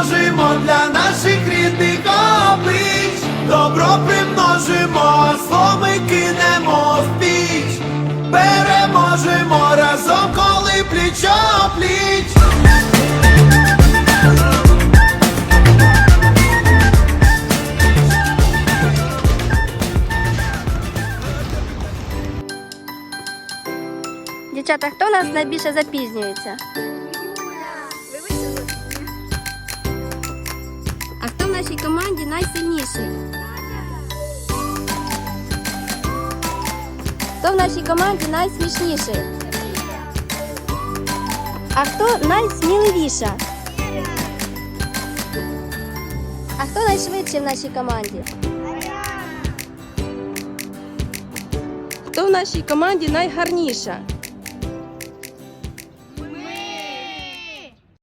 примножимо для наших рідних облич, добро примножимо, зло ми кинемо в піч, переможемо разом, коли плічо пліч. Дівчата, хто у нас найбільше запізнюється? Нашій команді найсильніший? Хто в нашій команді найсмішніший? А хто найсміливіша? А хто найшвидший в нашій команді? Хто в нашій команді найгарніша?